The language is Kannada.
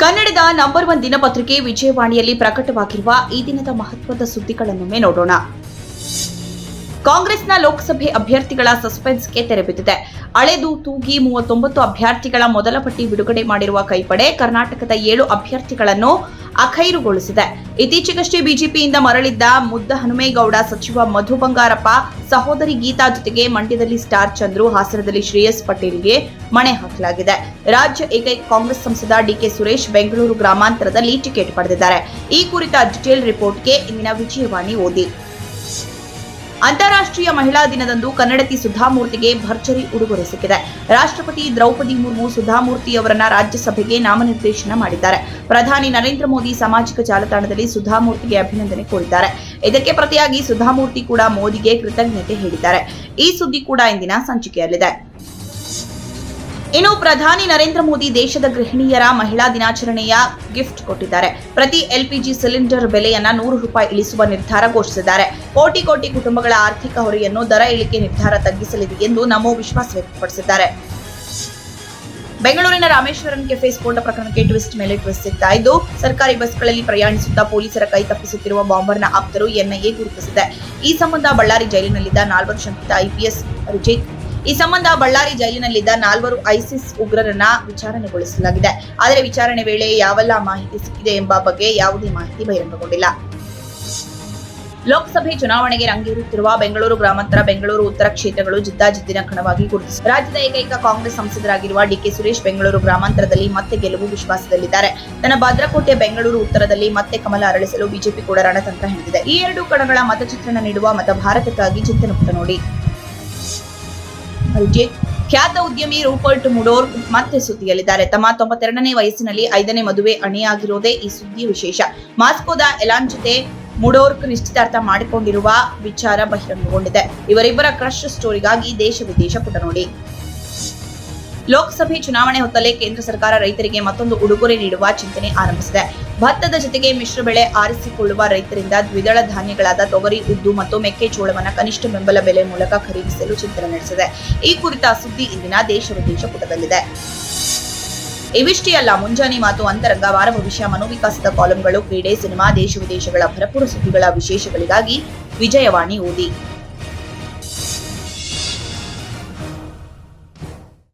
ಕನ್ನಡದ ನಂಬರ್ ಒನ್ ದಿನಪತ್ರಿಕೆ ವಿಜಯವಾಣಿಯಲ್ಲಿ ಪ್ರಕಟವಾಗಿರುವ ಈ ದಿನದ ಮಹತ್ವದ ಸುದ್ದಿಗಳನ್ನೊಮ್ಮೆ ನೋಡೋಣ. ಕಾಂಗ್ರೆಸ್ನ ಲೋಕಸಭೆ ಅಭ್ಯರ್ಥಿಗಳ ಸಸ್ಪೆನ್ಸ್ಗೆ ತೆರೆಬಿದ್ದಿದೆ ಅಳೆದು ತೂಗಿ ಮೂವತ್ತೊಂಬತ್ತು ಅಭ್ಯರ್ಥಿಗಳ ಮೊದಲ ಪಟ್ಟಿ ಬಿಡುಗಡೆ ಮಾಡಿರುವ ಕೈಪಡೆ ಕರ್ನಾಟಕದ ಏಳು ಅಭ್ಯರ್ಥಿಗಳನ್ನು ಅಖೈರುಗೊಳಿಸಿದೆ. ಇತ್ತೀಚೆಗಷ್ಟೇ ಬಿಜೆಪಿಯಿಂದ ಮರಳಿದ್ದ ಮುದ್ದ ಹನುಮೇಗೌಡ ಸಚಿವ ಮಧು ಬಂಗಾರಪ್ಪ ಸಹೋದರಿ ಗೀತಾ ಜೊತೆಗೆ ಮಂಡ್ಯದಲ್ಲಿ ಸ್ಟಾರ್ ಚಂದ್ರು, ಹಾಸನದಲ್ಲಿ ಶ್ರೇಯಸ್ ಪಟೇಲ್ಗೆ ಮಣೆ ಹಾಕಲಾಗಿದೆ. ರಾಜ್ಯ ಏಕೈಕ ಕಾಂಗ್ರೆಸ್ ಸಂಸದ ಡಿಕೆ ಸುರೇಶ್ ಬೆಂಗಳೂರು ಗ್ರಾಮಾಂತರದಲ್ಲಿ ಟಿಕೆಟ್ ಪಡೆದಿದ್ದಾರೆ. ಈ ಕುರಿತ ಡಿಟೇಲ್ ರಿಪೋರ್ಟ್ಗೆ ಇಂದಿನ ವಿಜಯವಾಣಿ ಓದಿ. ಅಂತಾರಾಷ್ಟ್ರೀಯ ಮಹಿಳಾ ದಿನದಂದು ಕನ್ನಡತಿ ಸುಧಾಮೂರ್ತಿಗೆ ಭರ್ಜರಿ ಉಡುಗೊರೆ ಸಿಕ್ಕಿದೆ. ರಾಷ್ಟ್ರಪತಿ ದ್ರೌಪದಿ ಮುರ್ಮು ಸುಧಾಮೂರ್ತಿ ಅವರನ್ನ ರಾಜ್ಯಸಭೆಗೆ ನಾಮನಿರ್ದೇಶನ ಮಾಡಿದ್ದಾರೆ. ಪ್ರಧಾನಿ ನರೇಂದ್ರ ಮೋದಿ ಸಾಮಾಜಿಕ ಜಾಲತಾಣದಲ್ಲಿ ಸುಧಾಮೂರ್ತಿಗೆ ಅಭಿನಂದನೆ ಕೋರಿದ್ದಾರೆ. ಇದಕ್ಕೆ ಪ್ರತಿಯಾಗಿ ಸುಧಾಮೂರ್ತಿ ಕೂಡ ಮೋದಿಗೆ ಕೃತಜ್ಞತೆ ಹೇಳಿದ್ದಾರೆ. ಈ ಸುದ್ದಿ ಕೂಡ ಇಂದಿನ ಸಂಚಿಕೆಯಲ್ಲಿದೆ. ಇನ್ನು ಪ್ರಧಾನಿ ನರೇಂದ್ರ ಮೋದಿ ದೇಶದ ಗೃಹಿಣಿಯರ ಮಹಿಳಾ ದಿನಾಚರಣೆಯ ಗಿಫ್ಟ್ ಕೊಟ್ಟಿದ್ದಾರೆ. ಪ್ರತಿ ಎಲ್ಪಿಜಿ ಸಿಲಿಂಡರ್ ಬೆಲೆಯನ್ನ ನೂರು ರೂಪಾಯಿ ಇಳಿಸುವ ನಿರ್ಧಾರ ಘೋಷಿಸಿದ್ದಾರೆ. ಕೋಟಿ ಕೋಟಿ ಕುಟುಂಬಗಳ ಆರ್ಥಿಕ ಹೊರೆಯನ್ನು ದರ ಇಳಿಕೆ ನಿರ್ಧಾರ ತಗ್ಗಿಸಲಿದೆ ಎಂದು ನಮೋ ವಿಶ್ವಾಸ ವ್ಯಕ್ತಪಡಿಸಿದ್ದಾರೆ. ಬೆಂಗಳೂರಿನ ರಾಮೇಶ್ವರಂ ಕೆಫೆ ಸ್ಫೋಟ ಪ್ರಕರಣಕ್ಕೆ ಟ್ವಿಸ್ಟ್ ಮೇಲೆ ಟ್ವಿಸ್ಟ್ ಸಿಗ್ತಾ ಇದ್ದು, ಸರ್ಕಾರಿ ಬಸ್ಗಳಲ್ಲಿ ಪ್ರಯಾಣಿಸುತ್ತಾ ಪೊಲೀಸರ ಕೈ ತಪ್ಪಿಸುತ್ತಿರುವ ಬಾಂಬರ್ನ ಆಪ್ತರು ಎನ್ಐಎ ಗುರುತಿಸಿದೆ. ಈ ಸಂಬಂಧ ಬಳ್ಳಾರಿ ಜೈಲಿನಲ್ಲಿದ್ದ ನಾಲ್ವರು ಶಂಕಿತ ಐಪಿಎಸ್ ರಿಜಿತ್ ಈ ಸಂಬಂಧ ಬಳ್ಳಾರಿ ಜೈಲಿನಲ್ಲಿದ್ದ ನಾಲ್ವರು ಐಸಿಸ್ ಉಗ್ರರನ್ನ ವಿಚಾರಣೆಗೊಳಿಸಲಾಗಿದೆ. ಆದರೆ ವಿಚಾರಣೆ ವೇಳೆ ಯಾವೆಲ್ಲ ಮಾಹಿತಿ ಸಿಕ್ಕಿದೆ ಎಂಬ ಬಗ್ಗೆ ಯಾವುದೇ ಮಾಹಿತಿ ಬಹಿರಂಗಗೊಂಡಿಲ್ಲ. ಲೋಕಸಭೆ ಚುನಾವಣೆಗೆ ರಂಗೇರುತ್ತಿರುವ ಬೆಂಗಳೂರು ಗ್ರಾಮಾಂತರ, ಬೆಂಗಳೂರು ಉತ್ತರ ಕ್ಷೇತ್ರಗಳು ಜಿದ್ದಾಜಿದ್ದಿನ ಕಣವಾಗಿ ಗುರುತಿಸಿವೆ ರಾಜ್ಯದ ಏಕೈಕ ಕಾಂಗ್ರೆಸ್ ಸಂಸದರಾಗಿರುವ ಡಿಕೆ ಸುರೇಶ್ ಬೆಂಗಳೂರು ಗ್ರಾಮಾಂತರದಲ್ಲಿ ಮತ್ತೆ ಗೆಲುವು ವಿಶ್ವಾಸದಲ್ಲಿದ್ದಾರೆ. ತನ್ನ ಭದ್ರಕೋಟೆ ಬೆಂಗಳೂರು ಉತ್ತರದಲ್ಲಿ ಮತ್ತೆ ಕಮಲ ಅರಳಿಸಲು ಬಿಜೆಪಿ ಕೂಡ ರಣತಂತ್ರ ಹಿಡಿದಿದೆ. ಈ ಎರಡು ಕಣಗಳ ಮತಚಿತ್ರಣ ನೀಡುವ ಮತ ಭಾರತಕ್ಕಾಗಿ ಚಿಂತನೆ ನೋಡಿ. ಅರಿಜಿತ್ ಖ್ಯಾತ ಉದ್ಯಮಿ ರೂಪರ್ಟ್ ಮುಡೋರ್ ಮತ್ತೆ ಸುದ್ದಿಯಲ್ಲಿದ್ದಾರೆ. ತಮ್ಮ ತೊಂಬತ್ತೆರಡನೇ ವಯಸ್ಸಿನಲ್ಲಿ ಐದನೇ ಮದುವೆ ಅಣಿಯಾಗಿರೋದೇ ಈ ಸುದ್ದಿ ವಿಶೇಷ. ಮಾಸ್ಕೋದ ಎಲಾನ್ ಜೊತೆ ಮುಡೋರ್ಕ್ ನಿಶ್ಚಿತಾರ್ಥ ಮಾಡಿಕೊಂಡಿರುವ ವಿಚಾರ ಬಹಿರಂಗಗೊಂಡಿದೆ. ಇವರಿಬ್ಬರ ಕ್ರಶ್ ಸ್ಟೋರಿಗಾಗಿ ದೇಶ ವಿದೇಶ ಪುಟ ನೋಡಿ. ಲೋಕಸಭೆ ಚುನಾವಣೆ ಹೊತ್ತಲ್ಲೇ ಕೇಂದ್ರ ಸರ್ಕಾರ ರೈತರಿಗೆ ಮತ್ತೊಂದು ಉಡುಗೊರೆ ನೀಡುವ ಚಿಂತನೆ ಆರಂಭಿಸಿದೆ. ಭತ್ತದ ಜೊತೆಗೆ ಮಿಶ್ರ ಬೆಳೆ ಆರಿಸಿಕೊಳ್ಳುವ ರೈತರಿಂದ ದ್ವಿದಳ ಧಾನ್ಯಗಳಾದ ತೊಗರಿ, ಉದ್ದು ಮತ್ತು ಮೆಕ್ಕೆಜೋಳವನ್ನು ಕನಿಷ್ಠ ಬೆಂಬಲ ಬೆಲೆ ಮೂಲಕ ಖರೀದಿಸಲು ಚಿಂತನೆ ನಡೆಸಿದೆ. ಈ ಕುರಿತ ಸುದ್ದಿ ಇಂದಿನ ದೇಶ ವಿದೇಶ ಪುಟದಲ್ಲಿದೆ. ಇವಿಷ್ಟೇ ಅಲ್ಲ, ಮುಂಜಾನೆ ಮಾತು, ಅಂತರಂಗ, ವಾರ ಭವಿಷ್ಯ, ಮನೋವಿಕಾಸದ ಕಾಲಂಗಳು, ಕ್ರೀಡೆ, ಸಿನಿಮಾ, ದೇಶ ವಿದೇಶಗಳ ಭರಪೂರ ಸುದ್ದಿಗಳ ವಿಶೇಷಗಳಿಗಾಗಿ ವಿಜಯವಾಣಿ ಓದಿ.